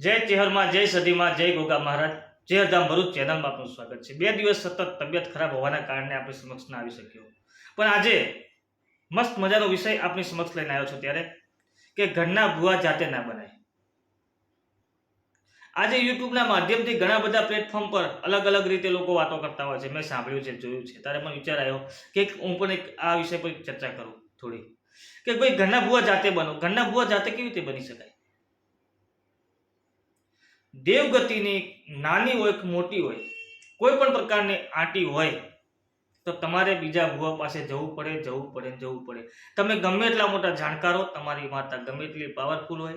જય ચેહરમાં, જય સદીમાં જય ગોગા મહારાજ. જય ધામ ભરૂચ ચેનલમાં આપનું સ્વાગત છે. બે દિવસ સતત તબિયત ખરાબ હોવાના કારણે આપણી સમક્ષ ના આવી શક્યો. પણ આજે મસ્ત મજાનો વિષય આપણી સમક્ષ લઈને આવ્યો છું ત્યારે કે ઘરના ભૂવા જાતે ના બનાય. આજે યુટ્યુબના માધ્યમથી ઘણા બધા પ્લેટફોર્મ પર અલગ અલગ રીતે લોકો વાતો કરતા હોય છે. મેં સાંભળ્યું છે, જોયું છે. ત્યારે મને વિચાર આવ્યો કે હું પણ એક આ વિષય પર ચર્ચા કરું થોડી. કે ભાઈ ઘરના ભૂવા જાતે બનો. ઘરના ભૂવા જાતે કેવી રીતે બની શકાય? દેવગતિની નાની હોય કે મોટી હોય, કોઈ પણ પ્રકારની આંટી હોય, તો તમારે બીજા ભૂવા પાસે જવું પડે જવું પડે જવું પડે. તમે ગમે એટલા મોટા જાણકાર, તમારી માતા ગમે એટલી પાવરફુલ હોય.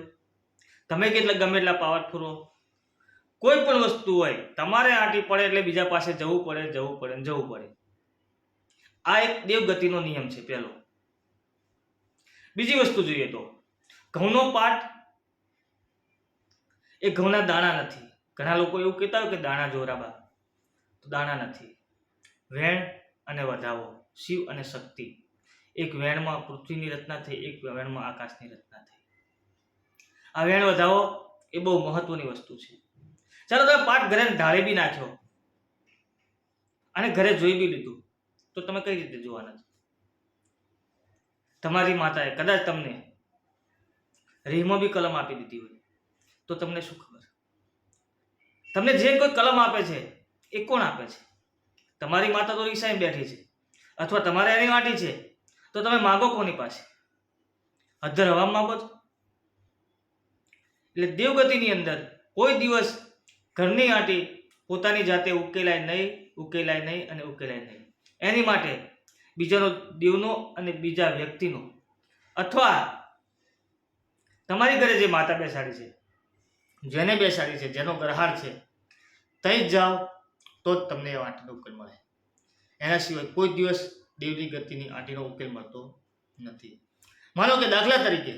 તમે કેટલા ગમે એટલા પાવરફુલ હો. કોઈ પણ વસ્તુ હોય, તમારે આંટી પડે એટલે બીજા પાસે જવું પડે જવું પડે જવું પડે. આ એક દેવગતિનો નિયમ છે પહેલો. બીજી વસ્તુ જોઈએ તો, ઘઉંનો પાઠ એ ઘઉંના દાણા નથી. ઘણા લોકો એવું કહેતા હોય કે દાણા જોરાબા તો દાણા નથી. વેણ અને વધાવો, શિવ અને શક્તિ. એક વેણમાં પૃથ્વીની રચના થઈ, એક વેણમાં આકાશની રચના થઈ. આ વેણ વધાવો એ બહુ મહત્વની વસ્તુ છે. ચાલો તમે પાઠ ઘરે ઢાળી બી નાખ્યો. અને ઘરે જોઈ બી લીધું. તો તમે કઈ રીતે જોવાના છો? તમારી માતાએ, કદાચ તમને રીહમાં બી કલમ આપી દીધી હોય. તો તમને શું ખબર? તમને જે કોઈ કલમ આપે છે, એ કોણ આપે છે? તમારી માતા તો ઈસાઈ બેઠી છે, અથવા તમારે એની વાંટી છે, તો તમે માગો કોની પાસે? અધર હવા માગો છો? એટલે દેવગતિની અંદર કોઈ દિવસ ઘરની આંટી પોતાની જાતે ઉકેલાય નહીં ઉકેલાય નહીં અને ઉકેલાય નહીં. એની માટે બીજાનો દેવનો અને બીજા વ્યક્તિનો, અથવા તમારી ઘરે જે માતા બેસાડી છે જેને બેસાડી છે, જેનો ગ્રહાર છે, તઈ જાઓ, તો જ તમને એ આંટીનો ઉકેલ મળે. એના સિવાય કોઈ દિવસ દેવની ગતિની આંટીનો ઉકેલ મળતો નથી. માનો કે દાખલા તરીકે,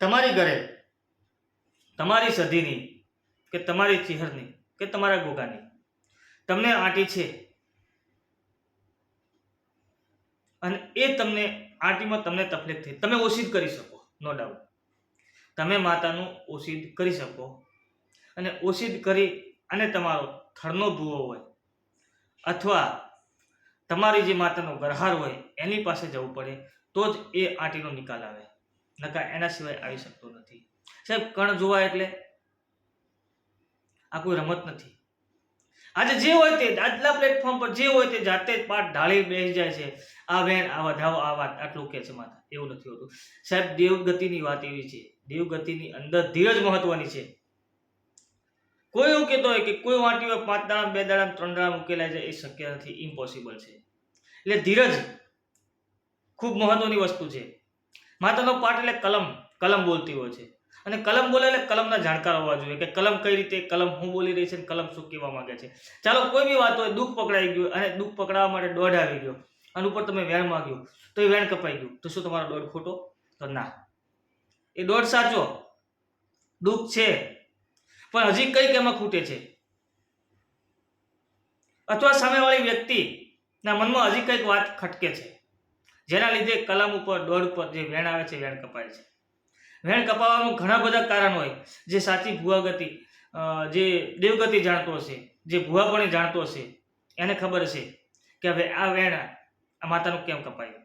તમારી ઘરે, તમારી સધીની કે તમારી ચિહરની કે તમારા ગોગાની, તમને આંટી છે. અને એ તમને, આંટીમાં તમને તકલીફ થઈ. તમે ઓછીત કરી શકો નો ડાઉટ તમે માતાનું ઓસિદ કરી શકો. અને ઓસિદ કરી અને તમારો થડનો ભૂવો હોય અથવા તમારી જે માતાનો ગરહાર હોય એની પાસે જવું પડે, તો જ એ આંટીનો નિકાલ આવે. નકા એના સિવાય આવી શકતો નથી. સાહેબ, કણ જોવા એટલે આ કોઈ રમત નથી. આજે જે હોય તે આજના પ્લેટફોર્મ પર જે હોય તે જાતે જ પાઠ ઢાળી બેસી જાય છે. આ બેન, આ વધાવો, આ વાત આટલું કે છે માતા. એવું નથી હોતું. સાહેબ, દેવગતિની વાત એવી છે. દેવગતિની અંદર ધીરજ મહત્વની છે. કોઈ એવું કહેતો હોય કે કોઈ વાંટીમાં પાંચ દાણા, બે દાણા, ત્રણ દાણા મૂકેલા છે, એ શક્ય નથી ઇમ્પોસિબલ છે. એટલે ધીરજ ખૂબ મહત્વની વસ્તુ છે. માતાનો પાઠ એટલે કલમ કલમ બોલતી હોય છે. અને કલમ બોલે એટલે કલમના જાણકાર હોવા જોઈએ કે કલમ કઈ રીતે, કલમ હું બોલી રહી છે અને કલમ શું કહેવા માંગે છે. ચાલો, કોઈ બી વાત હોય, દુઃખ પકડાઈ ગયું અને દુઃખ પકડાવવા માટે દોઢ આવી ગયો અને ઉપર તમે વેણ માગ્યું, તો એ વેણ કપાઈ ગયું. તો શું તમારો દોઢ ખોટો? તો ના. એ દોઢ સાચો. દુઃખ છે. પણ હજી કઈ એમાં ખૂટે છે. અથવા સામેવાળી વ્યક્તિના મનમાં હજી કંઈક વાત ખટકે છે. જેના લીધે કલમ ઉપર દોડ ઉપર જે વેણ આવે છે, વેણ કપાય છે. વેણ કપાવવાનું ઘણા બધા કારણ હોય. જે સાચી ભુવાગતિ ગતિ જે દેવગતિ જાણતો હશે, જે ભુવાપણે જાણતો હશે, એને ખબર હશે કે હવે આ વેણ આ માતાનું કેમ કપાયું?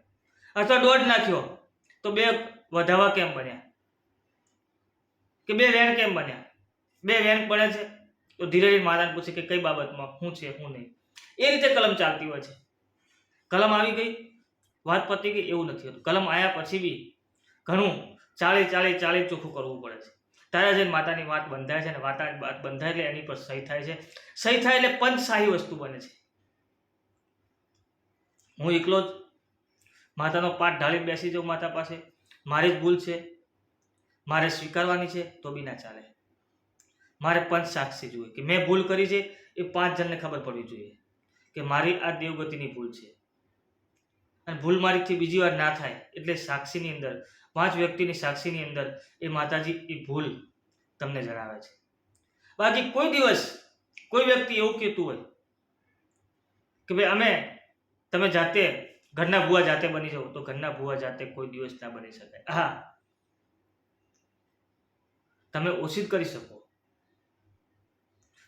અથવા દોઢ નાખ્યો તો બે વધાવા કેમ બન્યા? કે બે વેણ કેમ બન્યા? બે વેણ બને છે? તો ધીરે ધીરે માતાને પૂછે કે કઈ બાબતમાં શું છે, શું નહીં? એ રીતે કલમ ચાલતી હોય છે. કલમ આવી ગઈ. વાત પતી ગઈ, એવું નથી હોતું. કલમ આવ્યા પછી બી ઘણું ચાલી ચાલી ચાલી ચોખ્ખું કરવું પડે છે. તારા જઈને માતાની વાત બંધાય છે અને વાતા વાત બંધાય એટલે એની પર સહી થાય છે. સહી થાય એટલે પંચશાહી વસ્તુ બને છે. હું એકલો જ માતાનો પાઠ ઢાળી બેસી જાઉં માતા પાસે. મારી જ ભૂલ છે. મારે સ્વીકારવાની છે તો બી ના ચાલે. મારે પંચ સાક્ષી જોઈએ. કે મેં ભૂલ કરી છે એ પાંચ જણને ખબર પડવી જોઈએ કે મારી આ દેવગતિની ભૂલ છે. અને ભૂલ મારીથી બીજી વાર ના થાય એટલે સાક્ષીની અંદર, પાંચ વ્યક્તિની સાક્ષીની અંદર એ માતાજી એ ભૂલ તમને જણાવે છે. બાકી કોઈ દિવસ કોઈ વ્યક્તિ એવું કહેતું હોય કે ભાઈ અમે, તમે જાતે ઘરના ભૂવા જાતે બની જાઓ તો ઘરના ભૂવા જાતે કોઈ દિવસ ના બની શકાય. હા તમે ઓછી કરી શકો.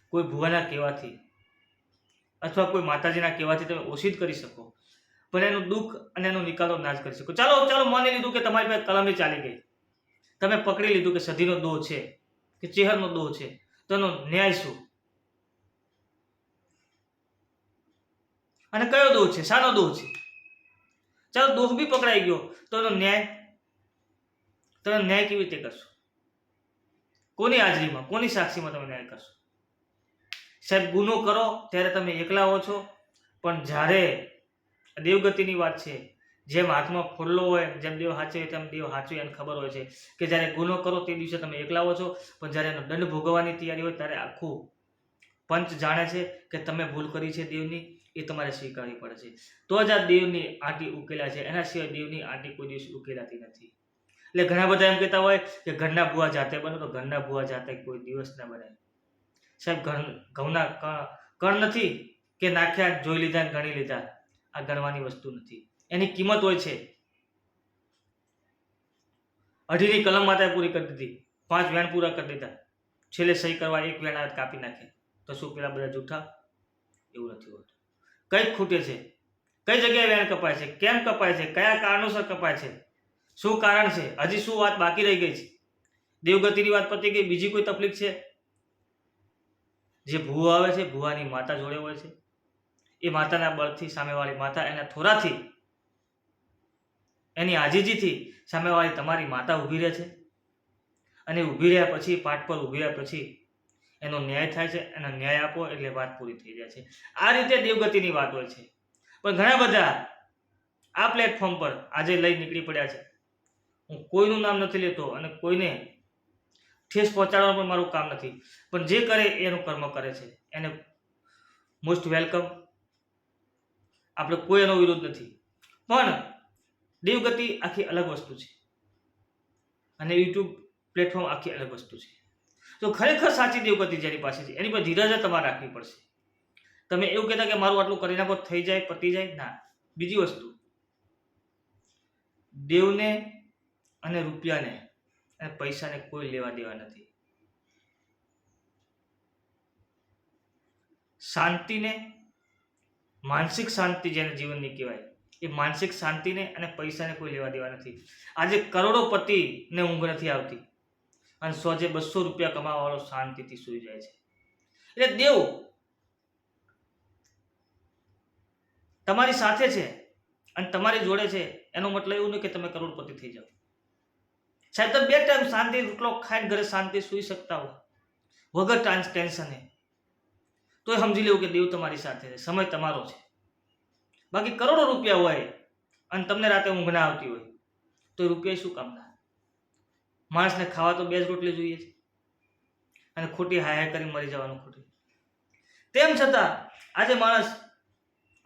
કોઈ ભુવાના કહેવાથી અથવા કોઈ માતાજીના કહેવાથી તમે ઓછી કરી શકો. પણ એનું દુઃખ અને એનો નિકાલો ના જ કરી શકો. ચાલો ચાલો, માની લીધું કે તમારી પાસે કલમે ચાલી ગઈ. તમે પકડી લીધું કે સધીનો દોહ છે, કે ચેહરનો દોહ છે. તો એનો ન્યાય શું? અને કયો દોહ છે? શાનો દોહ છે? ચાલો દોહ બી પકડાઈ ગયો. તો એનો ન્યાય તમે ન્યાય કેવી રીતે કરશો? કોની હાજરીમાં? કોની સાક્ષીમાં તમે ન્યાય કરશો? સાહેબ, ગુનો કરો, ત્યારે તમે એકલા હો છો. પણ જ્યારે દેવગતિની વાત છે, જેમ હાથમાં ફોડલો હોય, જેમ દેવ હાચે હોય તેમ દેવ હાચું એને ખબર હોય છે કે જ્યારે ગુનો કરો તે દિવસે તમે એકલા હો છો. પણ જ્યારે એનો દંડ ભોગવવાની તૈયારી હોય ત્યારે આખું પંચ જાણે છે કે તમે ભૂલ કરી છે દેવની, એ તમારે સ્વીકારવી પડે છે. તો જ આ દેવની આંટી ઉકેલા છે. એના સિવાય દેવની આંટી કોઈ દિવસ ઉકેલાતી નથી. એટલે ઘણા બધા એમ કહેતા હોય કે ઘરના ભૂવા જાતે બને તો ઘરના ભૂવા જાતે કોઈ દિવસ ના બને. સાહેબ, ઘર, ઘઉંના કણ નથી કે નાખ્યા, જોઈ લીધા ગણી લીધા. આ ગણવાની વસ્તુ નથી. એની કિંમત હોય છે. અઢીની કલમ માતાએ પૂરી કરી દીધી. પાંચ વેણ પૂરા કરી દીધા. છેલ્લે સહી કરવા એક વેણ હાથ કાપી નાખે. તો શું પેલા બધા જૂઠા? એવું નથી હોતું. કઈ ખૂટે છે. કઈ જગ્યાએ વેણ કપાય છે? કેમ કપાય છે? કયા કારણોસર કપાય છે? શું કારણ છે? હજી શું વાત બાકી રહી ગઈ છે? દેવગતિની વાત પતી ગઈ, બીજી કોઈ તકલીફ છે? જે ભૂવા આવે છે, ભૂવાની માતા જોડે હોય છે. એ માતાના બળથી સામેવાળી માતા એના થોરાથી, એની આજીજીથી સામેવાળી તમારી માતા ઊભી રહે છે. અને ઊભી રહ્યા પછી, પાઠ પર ઊભી રહ્યા પછી એનો ન્યાય થાય છે, એનો ન્યાય આપો એટલે વાત પૂરી થઈ જાય છે. આ રીતે દેવગતિની વાત હોય છે. પણ ઘણા બધા આ પ્લેટફોર્મ પર આજે લઈ નીકળી પડ્યા છે. હું કોઈનું નામ નથી લેતો અને કોઈને ઠેસ પહોંચાડવાનું પણ મારું કામ નથી. પણ જે કરે એનું કર્મ કરે છે. એને મોસ્ટ વેલકમ આપણે કોઈ એનો વિરોધ નથી. પણ દેવગતિ આખી અલગ વસ્તુ છે. અને યુટ્યુબ પ્લેટફોર્મ આખી અલગ વસ્તુ છે. તો ખરેખર સાચી દેવગતિ જેની પાસે છે, એની પર ધીરજ તમારે રાખવી પડશે. તમે એવું કહેતા કે મારું આટલું કરી નાખો, થઈ જાય, પતી જાય? ના. બીજી વસ્તુ. દેવને અને રૂપિયાને, અને પૈસાને કોઈ લેવા દેવા નથી. શાંતિને, માનસિક શાંતિ જેને જીવનની કહેવાય, એ માનસિક શાંતિને અને પૈસાને કોઈ લેવા દેવા નથી. આજે કરોડોપતિને ઊંઘ નથી આવતી. અને સો જે બસો રૂપિયા કમાવાવાળો શાંતિથી સૂઈ જાય છે. એટલે દેવ, તમારી સાથે છે અને તમારી જોડે છે, એનો મતલબ એવું નહીં કે તમે કરોડપતિ થઈ જાઓ. સાહેબ, તમે બે ટાઈમ શાંતિ રોટલો ખાઈને ઘરે શાંતિ સૂઈ શકતા હો. વગર ટાન્સ ટેન્શને તોય સમજી લેવું કે દેવ તમારી સાથે છે. સમય તમારો છે. બાકી કરોડો રૂપિયા હોય અને તમને રાતે ઊંઘ ના આવતી હોય, તો રૂપિયા શું કામના? માણસને ખાવા તો બે જ રોટલી જોઈએ છે. અને ખોટી હાય હાય કરી મરી જવાનું ખોટી. તેમ છતાં, આજે માણસ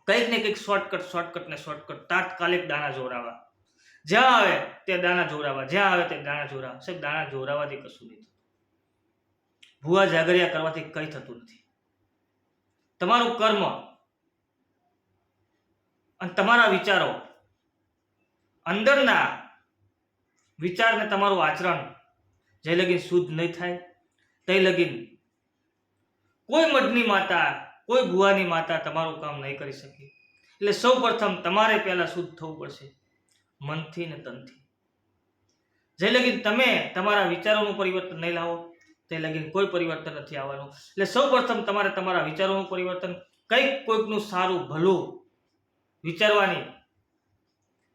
કંઈક ને કંઈક શોર્ટકટ શોર્ટકટ ને શોર્ટકટ તાત્કાલિક દાણા જોડાવા જ્યાં આવે તે દાણા જોડાવા જ્યાં આવે તે દાણા જોરાવા સાહેબ, દાણા જોડાવાથી કશું નહીં થતું. ભૂવા જાગરિયા કરવાથી કંઈ થતું નથી. તમારું કર્મ અને તમારા વિચારો અંદરના વિચારને તમારું આચરણ જે લગીન શુદ્ધ નહીં થાય તે લગીન કોઈ મઢની માતા, કોઈ ભુવાની માતા તમારું કામ નહીં કરી શકે. એટલે સૌ પ્રથમ તમારે પહેલાં શુદ્ધ થવું પડશે. મનથી ને તનથી. જે લગીન, તમે તમારા વિચારોનું પરિવર્તન નહીં લાવો. તે લગીન, કોઈ પરિવર્તન નથી આવવાનું. એટલે સૌ પ્રથમ તમારે તમારા વિચારોનું પરિવર્તન, કંઈક કોઈકનું સારું, ભલું વિચારવાની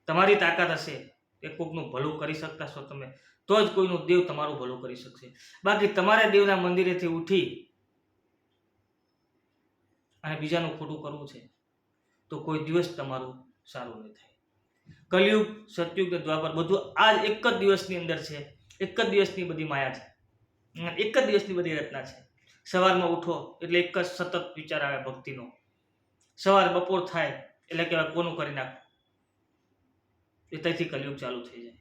તમારી તાકાત હશે એ કોઈકનું ભલું કરી શકતા છો તમે. તો જ કોઈનું દેવ તમારું ભલું કરી શકશે. બાકી તમારે દેવના મંદિરેથી ઉઠી અને બીજાનું ખોટું કરવું છે, તો કોઈ દિવસ તમારું સારું નહીં થાય. કલયુગ, સતયુગ ને દ્વાપર બધું આ એક જ દિવસની અંદર છે. એક જ દિવસની બધી માયા છે. એક જ દિવસની બધી રચના છે. સવારમાં ઉઠો એટલે એક જ સતત વિચાર આવે ભક્તિનો. સવાર બપોર થાય એટલે કહેવાય કોનું કરી નાખ? એ ત્યાંથી કલયુગ ચાલુ થઈ જાય.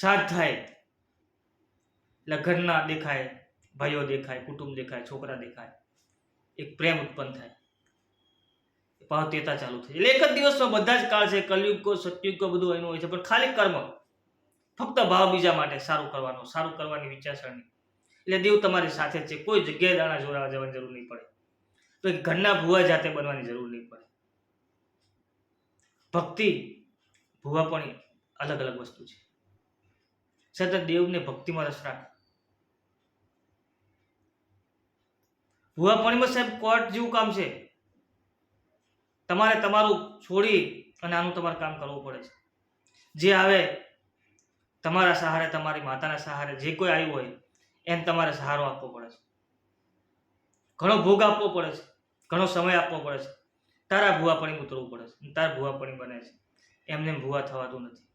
સાત થાય એટલે ઘરના દેખાય, ભાઈઓ દેખાય, કુટુંબ દેખાય, છોકરા દેખાય. એક પ્રેમ ઉત્પન્ન થાય. પાવ તેતા ચાલુ થાય એટલે એક જ દિવસમાં બધા જ કાળ છે, કલયુગ કો બધું એનું હોય છે. પણ ખાલી કર્મ. ફક્ત ભાવ બીજા માટે સારું કરવાનો, સારું કરવાની વિચારસરણી. એટલે દેવ તમારી સાથે છે. કોઈ જગ્યાએ દાણા જોડાવા જવાની જરૂર નહીં પડે. તો ઘરના ભૂવા જાતે બનવાની જરૂર નહીં પડે. ભક્તિ, ભૂવા પણ અલગ અલગ વસ્તુ છે. સતત દેવને ભક્તિમાં રસ રાખ. ભૂવા પાણીમાં સાહેબ કોર્ટ જેવું કામ છે. તમારે તમારું છોડી અને આનું તમારે કામ કરવું પડે છે. જે આવે તમારા સહારે, તમારી માતાના સહારે, જે કોઈ આવ્યું હોય, એને તમારે સહારો આપવો પડે છે. ઘણો ભોગ આપવો પડે છે. ઘણો સમય આપવો પડે છે. તારા ભૂવાપણી ઉતરવું પડે છે. તારા ભૂવાપણી બને છે. એમને એમ ભૂવા થવાતું નથી.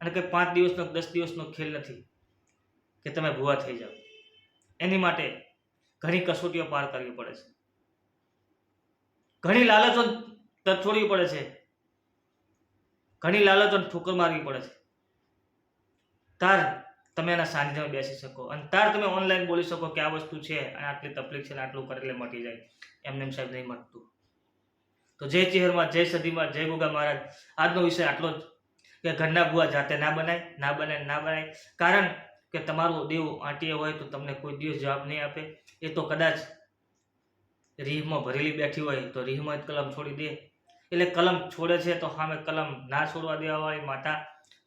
અને કંઈ પાંચ દિવસનો, દસ દિવસનો ખેલ નથી કે તમે ભૂવા થઈ જાઓ. એની માટે ઘણી કસોટીઓ પાર કરવી પડે છે. ઘણી લાલચો છોડવી પડે છે. ઘણી લાલચો ઠોકર મારવી પડે છે. તાર તમે એના સાનિધ્યમાં બેસી શકો અને તાર તમે ઓનલાઈન બોલી શકો કે આ વસ્તુ છે અને આટલી તકલીફ છે ને આટલું કરે એટલે મટી જાય. એમને એમ સાહેબ નહીં મટતું. તો જય ચહેરમાં, જય સદીમાં જય ગોગા મહારાજ. આજનો વિષય આટલો જ કે ઘરના બુઆ જાતે ના બનાય ના બનાય ના બનાય. કારણ કે તમારું દેવ આંટીએ હોય તો તમને કોઈ દિવસ જવાબ નહીં આપે. એ તો કદાચ રીહમાં ભરેલી બેઠી હોય તો રીહમાં જ કલમ છોડી દે. એટલે કલમ છોડે છે તો સામે કલમ ના છોડવા દેવાવાળી માતા,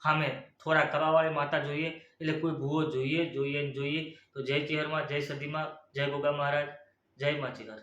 સામે થોડા કરવાવાળી માતા જોઈએ. એટલે કોઈ ભૂવો જોઈએ જોઈએ ને જોઈએ. તો જય ચેહરમાં જય સદીમાં જય ગોગા મહારાજ, જય માચીઘર.